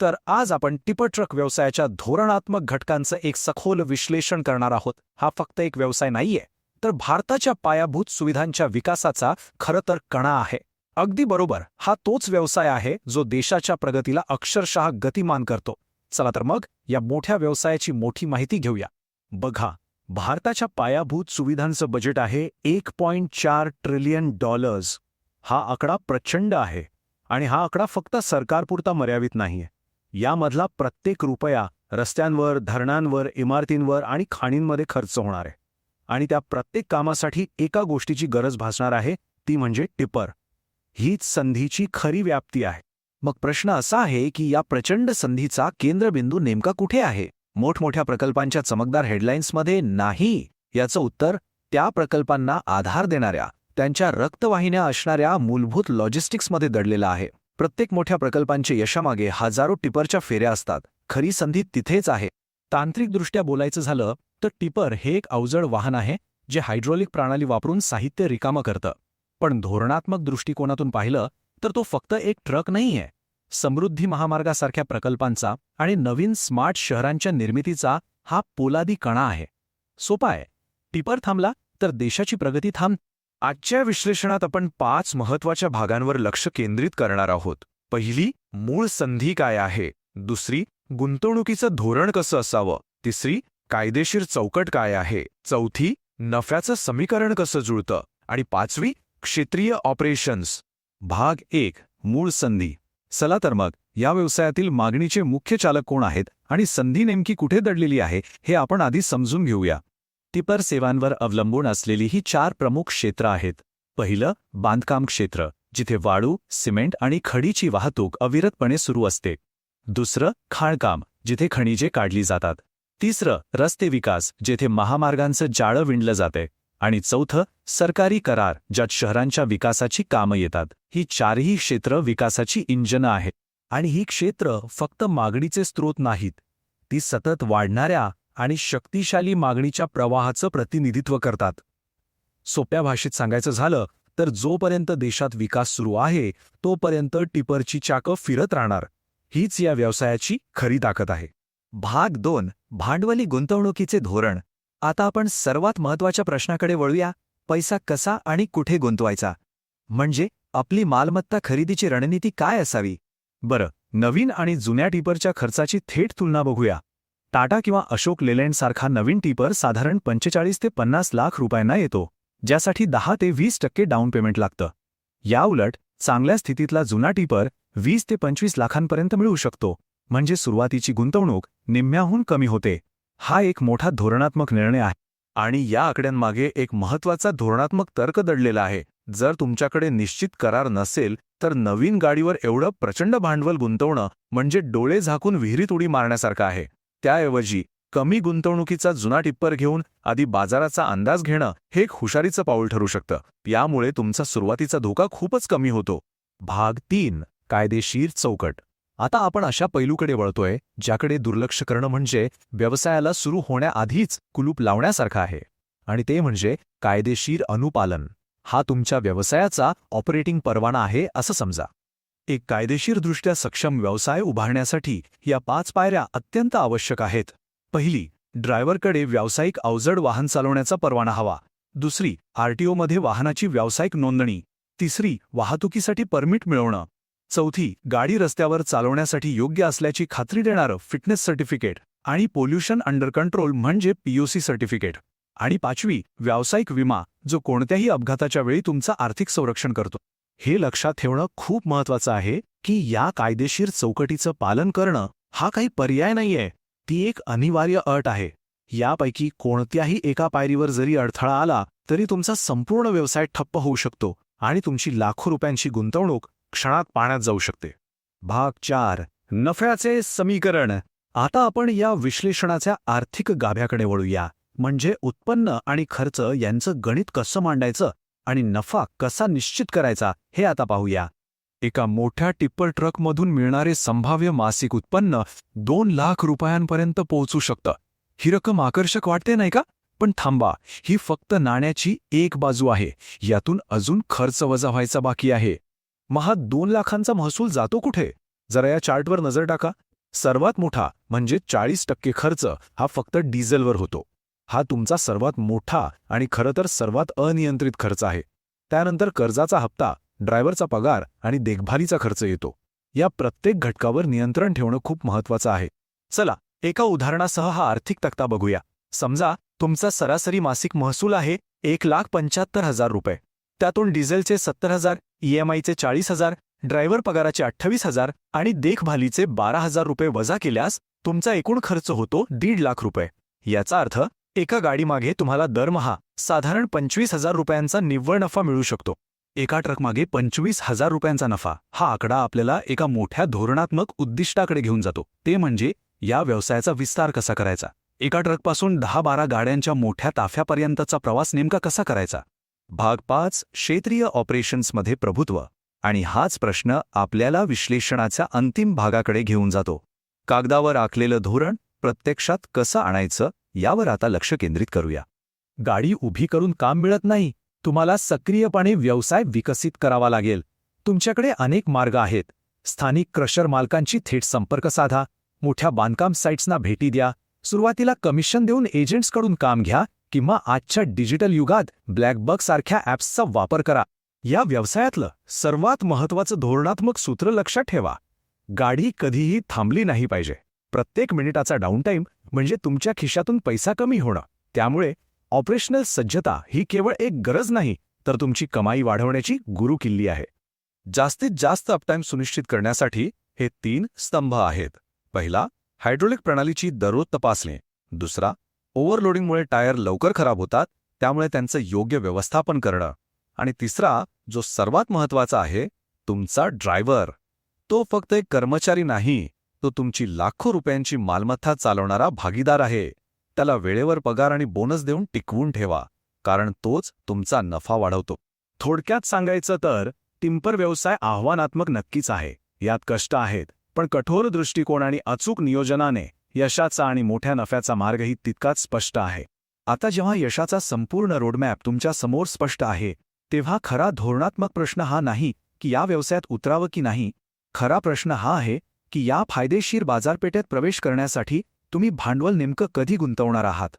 तर आज आपण टिपट्रक व्यवसायाच्या धोरणात्मक घटकांचं एक सखोल विश्लेषण करणार आहोत. हा फक्त एक व्यवसाय नाहीये तर भारताच्या पायाभूत सुविधांच्या विकासाचा खरं तर कणा आहे. अगदी बरोबर हा तोच व्यवसाय आहे जो देशाच्या प्रगतीला अक्षरशः गतिमान करतो. चला तर मग या मोठ्या व्यवसायाची मोठी माहिती घेऊया. बघा भारताच्या पायाभूत सुविधांचं बजेट आहे एक पॉइंट चार ट्रिलियन डॉलर्स. हा आकडा प्रचंड आहे आणि हा आकडा फक्त सरकारपुरता मर्यादित नाहीये. यामधला प्रत्येक रुपया रस्त्यांवर धरणांवर इमारतींवर आणि खाणींमध्ये खर्च होणार आहे. आणि त्या प्रत्येक कामासाठी एका गोष्टीची गरज भासणार आहे ती म्हणजे टिपर. हीच संधीची खरी व्याप्ती आहे. मग प्रश्न असा आहे की या प्रचंड संधीचा केंद्रबिंदू नेमका कुठे आहे? मोठमोठ्या प्रकल्पांच्या चमकदार हेडलाईन्समध्ये नाही याचं उत्तर त्या प्रकल्पांना आधार देणाऱ्या त्यांच्या रक्तवाहिन्या असणाऱ्या मूलभूत लॉजिस्टिक्समध्ये दडलेला आहे. प्रत्येक मोठ्या प्रकल्पांचे यशामागे हजारो टिपरच्या फेऱ्या असतात. खरी संधी तिथेच आहे. तांत्रिकदृष्ट्या बोलायचं झालं तर टिपर हे एक अवजड वाहन आहे जे हायड्रॉलिक प्रणाली वापरून साहित्य रिकामं करतं. पण धोरणात्मक दृष्टिकोनातून पाहिलं तर तो फक्त एक ट्रक नाहीये. समृद्धी महामार्गासारख्या प्रकल्पांचा आणि नवीन स्मार्ट शहरांच्या निर्मितीचा हा पोलादी कणा आहे. सोपा आहे. टिपर थांबला तर देशाची प्रगती थांब आजच्या विश्लेषणात आपण पाच महत्त्वाच्या भागांवर लक्ष केंद्रित करणार आहोत. पहिली मूळ संधी काय आहे? दुसरी गुंतवणुकीचं धोरण कसं असावं? तिसरी कायदेशीर चौकट काय आहे? चौथी नफ्याचं समीकरण कसं जुळतं? आणि पाचवी क्षेत्रीय ऑपरेशन्स. भाग एक मूळ संधी. चला तर मग या व्यवसायातील मागणीचे मुख्य चालक कोण आहेत आणि संधी नेमकी कुठे दडलेली आहे हे आपण आधी समजून घेऊया. टिपर सेवांवर अवलंबून असलेली ही चार प्रमुख क्षेत्र आहेत. पहिलं बांधकाम क्षेत्र जिथे वाळू सिमेंट आणि खडीची वाहतूक अविरतपणे सुरू असते. दुसरं खाणकाम जिथे खनिजे काढली जातात. तिसरं रस्ते विकास जेथे महामार्गांचं जाळं विणलं जाते. आणि चौथं सरकारी करार ज्यात शहरांच्या विकासाची कामं येतात. ही चारही क्षेत्र विकासाची इंजनं आहेत. आणि ही क्षेत्र फक्त मागणीचे स्रोत नाहीत. ती सतत वाढणाऱ्या आणि शक्तिशाली मागणीच्या प्रवाहाचं प्रतिनिधित्व करतात. सोप्या भाषेत सांगायचं झालं तर जोपर्यंत देशात विकास सुरू आहे तोपर्यंत टिपरची चाकं फिरत राहणार. हीच या व्यवसायाची खरी ताकद आहे. भाग दोन भांडवली गुंतवणुकीचे धोरण. आता आपण सर्वात महत्त्वाच्या प्रश्नाकडे वळूया पैसा कसा आणि कुठे गुंतवायचा? म्हणजे आपली मालमत्ता खरेदीची रणनीती काय असावी? बरं नवीन आणि जुन्या टिपरच्या खर्चाची थेट तुलना बघूया. टाटा किंवा अशोक लेलँडसारखा नवीन टिपर साधारण पंचेचाळीस ते पन्नास लाख रुपयांना येतो ज्यासाठी दहा ते वीस टक्के डाऊन पेमेंट लागतं. याउलट चांगल्या स्थितीतला जुना टिपर वीस ते पंचवीस लाखांपर्यंत मिळू शकतो. म्हणजे सुरुवातीची गुंतवणूक निम्म्याहून कमी होते. हा एक मोठा धोरणात्मक निर्णय आहे. आणि या आकड्यांमागे एक महत्त्वाचा धोरणात्मक तर्क दडलेला आहे. जर तुमच्याकडे निश्चित करार नसेल तर नवीन गाडीवर एवढं प्रचंड भांडवल गुंतवणं म्हणजे डोळे झाकून विहिरीत उडी मारण्यासारखं आहे. त्याऐवजी कमी गुंतवणुकीचा जुना टिप्पर घेऊन आधी बाजाराचा अंदाज घेणं हे एक हुशारीचं पाऊल ठरू शकतं. यामुळे तुमचा सुरुवातीचा धोका खूपच कमी होतो. भाग तीन कायदेशीर चौकट. आता आपण अशा पैलूकडे वळतोय ज्याकडे दुर्लक्ष करणं म्हणजे व्यवसायाला सुरू होण्याआधीच कुलूप लावण्यासारखं आहे. आणि ते म्हणजे कायदेशीर अनुपालन. हा तुमच्या व्यवसायाचा ऑपरेटिंग परवाना आहे असं समजा. एक कायदेशीरदृष्ट्या सक्षम व्यवसाय उभारण्यासाठी या पाच पायऱ्या अत्यंत आवश्यक आहेत. पहिली ड्रायव्हरकडे व्यावसायिक अवजड वाहन चालवण्याचा परवाना हवा. दुसरी आरटीओमध्ये वाहनाची व्यावसायिक नोंदणी. तिसरी वाहतुकीसाठी परमिट मिळवणं. चौथी गाडी रस्त्यावर चालवण्यासाठी योग्य असल्याची खात्री देणारं फिटनेस सर्टिफिकेट आणि पोल्युशन अंडर कंट्रोल म्हणजे पीओसी सर्टिफिकेट. आणि पाचवी व्यावसायिक विमा जो कोणत्याही अपघाताच्या वेळी तुमचं आर्थिक संरक्षण करतो. हे लक्षात ठेवणं खूप महत्वाचं आहे की या कायदेशीर चौकटीचं पालन करणं हा काही पर्याय नाहीये. ती एक अनिवार्य अट आहे. यापैकी कोणत्याही एका पायरीवर जरी अडथळा आला तरी तुमचा संपूर्ण व्यवसाय ठप्प होऊ शकतो आणि तुमची लाखो रुपयांची गुंतवणूक क्षणात पाण्यात जाऊ शकते. भाग चार. नफ्याचे समीकरण. आता आपण या विश्लेषणाच्या आर्थिक गाभ्याकडे वळूया. म्हणजे उत्पन्न आणि खर्च यांचं गणित कसं मांडायचं? आणि नफा कसा निश्चित करायचा हे आता पाहूया. एका मोठ्या टिप्पर ट्रकमधून मिळणारे संभाव्य मासिक उत्पन्न दोन लाख रुपयांपर्यंत पोहोचू शकतं. ही रक्कम आकर्षक वाटते नाही का? पण थांबा ही फक्त नाण्याची एक बाजू आहे. यातून अजून खर्च वजा व्हायचा बाकी आहे. महा दोन लाखांचा महसूल जातो कुठे? जरा या चार्टवर नजर टाका. सर्वात मोठा म्हणजे चाळीस टक्के खर्च हा फक्त डिझेलवर होतो. हा तुमचा सर्वात मोठा आणि खरं तर सर्वात अनियंत्रित खर्च आहे. त्यानंतर कर्जाचा हप्ता ड्रायव्हरचा पगार आणि देखभालीचा खर्च येतो. या प्रत्येक घटकावर नियंत्रण ठेवणं खूप महत्वाचं आहे. चला एका उदाहरणासह हा आर्थिक तक्ता बघूया. समजा तुमचा सरासरी मासिक महसूल आहे एक लाख पंच्याहत्तर हजार रुपये. त्यातून डिझेलचे सत्तर हजार ईएमआयचे चाळीस हजार ड्रायव्हर पगाराचे अठ्ठावीस हजार आणि देखभालीचे बारा हजार रुपये वजा केल्यास तुमचा एकूण खर्च होतो दीड लाख रुपये. याचा अर्थ एका गाडीमागे तुम्हाला दरमहा साधारण पंचवीस हजार रुपयांचा निव्वळ नफा मिळू शकतो. एका ट्रकमागे पंचवीस हजार रुपयांचा नफा हा आकडा आपल्याला एका मोठ्या धोरणात्मक उद्दिष्टाकडे घेऊन जातो. ते म्हणजे या व्यवसायाचा विस्तार कसा करायचा? एका ट्रकपासून दहा बारा गाड्यांच्या मोठ्या ताफ्यापर्यंतचा प्रवास नेमका कसा करायचा? भाग पाच क्षेत्रीय ऑपरेशन्समध्ये प्रभुत्व. आणि हाच प्रश्न आपल्याला विश्लेषणाच्या अंतिम भागाकडे घेऊन जातो. कागदावर आखलेलं धोरण प्रत्यक्षात कसं आणायचं? यावर आता लक्ष केंद्रित करूया. गाडी उभी करून काम मिळत नाही तुम्हाला सक्रियपणे व्यवसाय विकसित करावा लागेल. तुमच्याकडे अनेक मार्ग आहेत. स्थानिक क्रशर मालकांची थेट संपर्क साधा मोठ्या बांधकाम साईट्सना भेटी द्या सुरुवातीला कमिशन देऊन एजंट्सकडून काम घ्या किंवा आजच्या डिजिटल युगात ब्लॅकबक सारख्या ॲप्सचा वापर करा. या व्यवसायातलं सर्वात महत्वाचं धोरणात्मक सूत्र लक्षात ठेवा. गाडी कधीही थांबली नाही पाहिजे. प्रत्येक मिनिटाचा डाऊनटाईम म्हणजे तुमच्या खिशातून पैसा कमी होणं. त्यामुळे ऑपरेशनल सज्जता ही केवळ एक गरज नाही तर तुमची कमाई वाढवण्याची गुरुकिल्ली आहे. जास्तीत जास्त अपटाईम सुनिश्चित करण्यासाठी हे तीन स्तंभ आहेत. पहिला हायड्रोलिक प्रणालीची दररोज तपासणे. दुसरा ओव्हरलोडिंगमुळे टायर लवकर खराब होतात त्यामुळे त्यांचं योग्य व्यवस्थापन करणं. आणि तिसरा जो सर्वात महत्त्वाचा आहे तुमचा ड्रायव्हर. तो फक्त एक कर्मचारी नाही तो तुमची लाखो रुपयांची मालमत्ता चालवणारा भागीदार आहे. त्याला वेळेवर पगार आणि बोनस देऊन टिकवून ठेवा कारण तोच तुमचा नफा वाढवतो. थोडक्यात सांगायचं तर टिंपर व्यवसाय आव्हानात्मक नक्कीच आहे. यात कष्ट आहेत पण कठोर दृष्टिकोन आणि अचूक नियोजनाने यशाचा आणि मोठ्या नफ्याचा मार्गही तितकाच स्पष्ट आहे. आता जेव्हा यशाचा संपूर्ण रोडमॅप तुमच्यासमोर स्पष्ट आहे तेव्हा खरा धोरणात्मक प्रश्न हा नाही की या व्यवसायात उतरावं की नाही. खरा प्रश्न हा आहे की या फायदेशीर बाजारपेठेत प्रवेश करण्यासाठी तुम्ही भांडवल नेमकं कधी गुंतवणार आहात?